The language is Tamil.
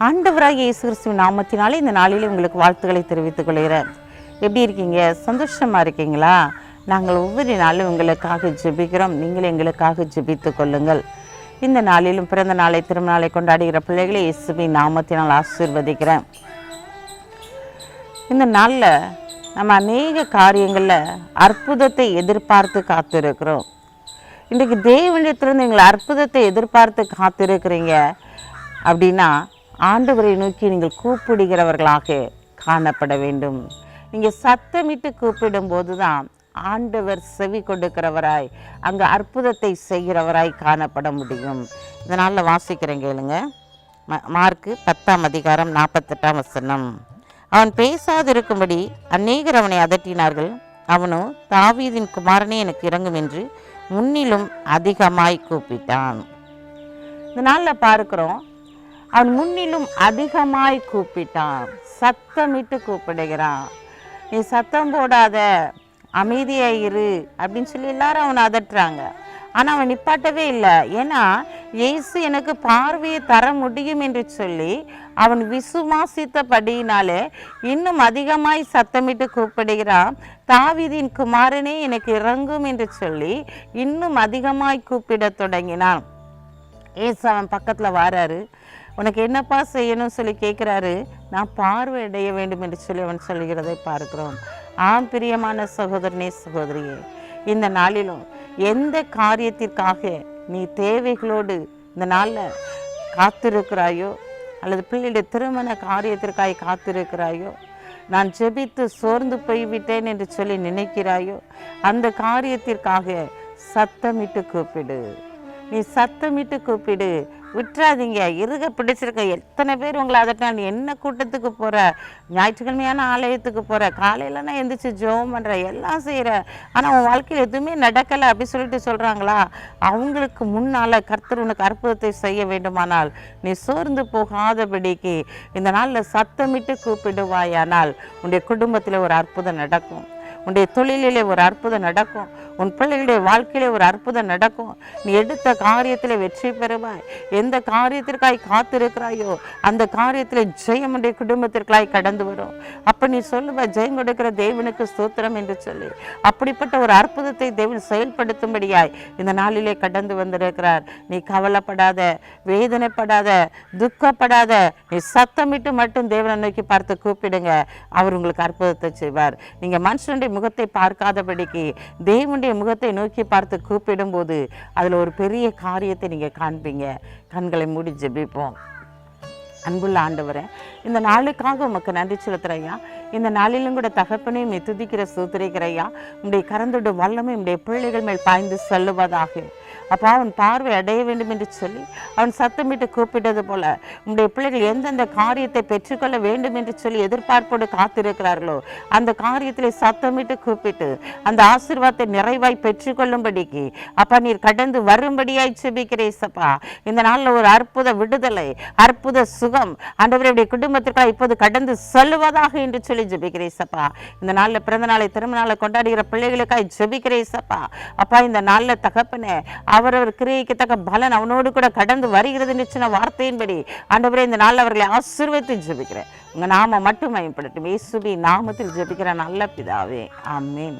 ஆண்டவராக இயேசு கிறிஸ்துவின் நாமத்தினாலே இந்த நாளிலே உங்களுக்கு வாழ்த்துக்களை தெரிவித்துக் கொள்கிறேன். எப்படி இருக்கீங்க? சந்தோஷமாக இருக்கீங்களா? நாங்கள் ஒவ்வொரு நாளும் உங்களுக்காக ஜெபிக்கிறோம். நீங்கள் எங்களுக்காக ஜெபித்து கொள்ளுங்கள். இந்த நாளிலும் பிறந்த நாளை திருமணாலை கொண்டாடுகிற பிள்ளைகளை இயேசுவின் நாமத்தினால் ஆசீர்வதிக்கிறேன். இந்த நாளில் நம்ம அநேக காரியங்களில் அற்புதத்தை எதிர்பார்த்து காத்திருக்கிறோம். இன்றைக்கு தேவனிடத்திலிருந்து எங்களை அற்புதத்தை எதிர்பார்த்து காத்திருக்கிறீங்க அப்படின்னா ஆண்டவரை நோக்கி நீங்கள் கூப்பிடுகிறவர்களாக காணப்பட வேண்டும். நீங்கள் சத்தமிட்டு கூப்பிடும்போது தான் ஆண்டவர் செவி கொடுக்கிறவராய் அங்கே அற்புதத்தை செய்கிறவராய் காணப்பட முடியும். இதனால் வாசிக்கிறேன் கேளுங்க. ம- மார்க்கு பத்தாம் அதிகாரம் நாற்பத்தெட்டாம் வசனம். அவன் பேசாதிருக்கும்படி அநேகர் அவனை அதட்டினார்கள். அவனோ தாவீதின் குமாரனே எனக்கு இறங்கும் என்று முன்னிலும் அதிகமாய் கூப்பிட்டான். இந்த நாளில் பார்க்கிறோம் அவன் முன்னிலும் அதிகமாய் கூப்பிட்டான். சத்தமிட்டு கூப்பிடுகிறான். நீ சத்தம் போடாத அமைதியாக இரு அப்படின்னு சொல்லி எல்லாரும் அவனை அதட்டுறாங்க. ஆனால் அவன் நிப்பாட்டவே இல்லை. ஏன்னா இயேசு எனக்கு பார்வையை தர முடியும் என்று சொல்லி அவன் விசுவாசித்தபடியினாலே இன்னும் அதிகமாய் சத்தமிட்டு கூப்பிடுகிறான். தாவிதின் குமாரனே எனக்கு இறங்கும் என்று சொல்லி இன்னும் அதிகமாய் கூப்பிடத் தொடங்கினான். ஏசு அவன் பக்கத்தில் வாராரு. உனக்கு என்னப்பா செய்யணும்னு சொல்லி கேட்குறாரு நான் பார்வை அடைய வேண்டும் என்று சொல்லி அவன் சொல்கிறதை பார்க்கிறோம். ஆம் பிரியமான சகோதரனே சகோதரியே இந்த நாளிலும் எந்த காரியத்திற்காக நீ தேவைகளோடு இந்த நாளில் காத்திருக்கிறாயோ அல்லது பிள்ளையுடைய திருமண காரியத்திற்காக காத்திருக்கிறாயோ நான் ஜெபித்து சோர்ந்து போய்விட்டேன் என்று சொல்லி நினைக்கிறாயோ அந்த காரியத்திற்காக சத்தமிட்டு கூப்பிடு. நீ சத்தமிட்டு கூப்பிடு. விட்டுறாதீங்க. இருக பிடிச்சிருக்க. எத்தனை பேர் உங்களை அதட்டான் நீ என்ன கூட்டத்துக்கு போகிற ஞாயிற்றுக்கிழமையான ஆலயத்துக்கு போகிற காலையில் நான் எந்திரிச்சு ஜோம் பண்ணுற எல்லாம் செய்கிற ஆனால் உன் வாழ்க்கையில் எதுவுமே நடக்கலை அப்படின்னு சொல்லிட்டு சொல்கிறாங்களா அவங்களுக்கு முன்னால் கர்த்தர் உனக்கு அற்புதத்தை செய்ய வேண்டுமானால் நீ சோர்ந்து போகாதபடிக்கு இந்த நாளில் சத்தமிட்டு கூப்பிடுவாயானால் உன்னுடைய குடும்பத்தில் ஒரு அற்புதம் நடக்கும். உன்னுடைய தொழிலிலே ஒரு அற்புதம் நடக்கும். உன் பிள்ளைகளுடைய வாழ்க்கையிலே ஒரு அற்புதம் நடக்கும். நீ எடுத்த காரியத்தில் வெற்றி பெறுவாய். எந்த காரியத்திற்காய் காத்திருக்கிறாயோ அந்த காரியத்தில் ஜெயம் உடைய குடும்பத்திற்காய் கடந்து வரும். அப்போ நீ சொல்லுவ ஜெயம் கொடுக்கிற தேவனுக்கு ஸ்தோத்திரம் என்று சொல்லி. அப்படிப்பட்ட ஒரு அற்புதத்தை தேவன் செயல்படுத்தும்படியாய் இந்த நாளிலே கடந்து வந்திருக்கிறார். நீ கவலைப்படாத வேதனைப்படாத துக்கப்படாத நீ சத்தமிட்டு மட்டும் தேவனை நோக்கி பார்த்து கூப்பிடுங்க. அவர் உங்களுக்கு அற்புதத்தை செய்வார். நீங்க மனுஷனுடைய முகத்தை பார்க்காதபடிக்கு தேவனுடைய முகத்தை நோக்கி பார்த்து கூப்பிடும்போது அதுல ஒரு பெரிய காரியத்தை நீங்க காண்பீங்க. கண்களை மூடி ஜெபிப்போம். அன்புள்ள ஆண்டவரே இந்த நாளுக்காக உமக்கு நன்றி செலுத்துறையா இந்த நாளிலும் கூட தகப்பனையும் துதிக்கிற சூத்திரிக்கிறையா உடைய கரந்தோட வல்லமை உடைய பிள்ளைகள் மேல் பாய்ந்து செல்லுவதாக. அப்பா அவன் பார்வை அடைய வேண்டும் என்று சொல்லி அவன் சத்தமிட்டு கூப்பிட்டது போல உடைய பிள்ளைகள் எந்தெந்த காரியத்தை பெற்றுக்கொள்ள வேண்டும் என்று சொல்லி எதிர்பார்ப்போடு காத்திருக்கிறார்களோ அந்த காரியத்திலே சத்தமிட்டு கூப்பிட்டு அந்த ஆசீர்வாதத்தை நிறைவாய் பெற்றுக்கொள்ளும்படிக்கு அப்பா நீர் கடந்து வரும்படியாய் செபிக்கிறேசப்பா இந்த நாளில் ஒரு அற்புத விடுதலை அற்புத சுகம் ஆண்டவருடைய குடும்பத்திற்காக இப்போது கடந்து செல்வதாக என்று சொல்லி ஜெபிக்கிறேசப்பா இந்த நாளில் பிறந்த நாளை திருமண நாளை கொண்டாடுகிற பிள்ளைகளுக்காய் ஜெபிக்கிறேசப்பா அப்பா இந்த நாளில் தகப்பனே அவரவர் கிரியைக்கு தக்க பலன் அவனோடு கூட கடந்து வருகிறது என்று வார்த்தையின்படி. ஆண்டவரே இந்த நாளில் அவர்களை ஆசீர்வதித்து ஜெபிக்கிறேன். உங்கள் நாம மட்டும் பயன்படுத்தும் இயேசுபி நாமத்தில் ஜெபிக்கிற நல்ல பிதாவே. ஆமென்.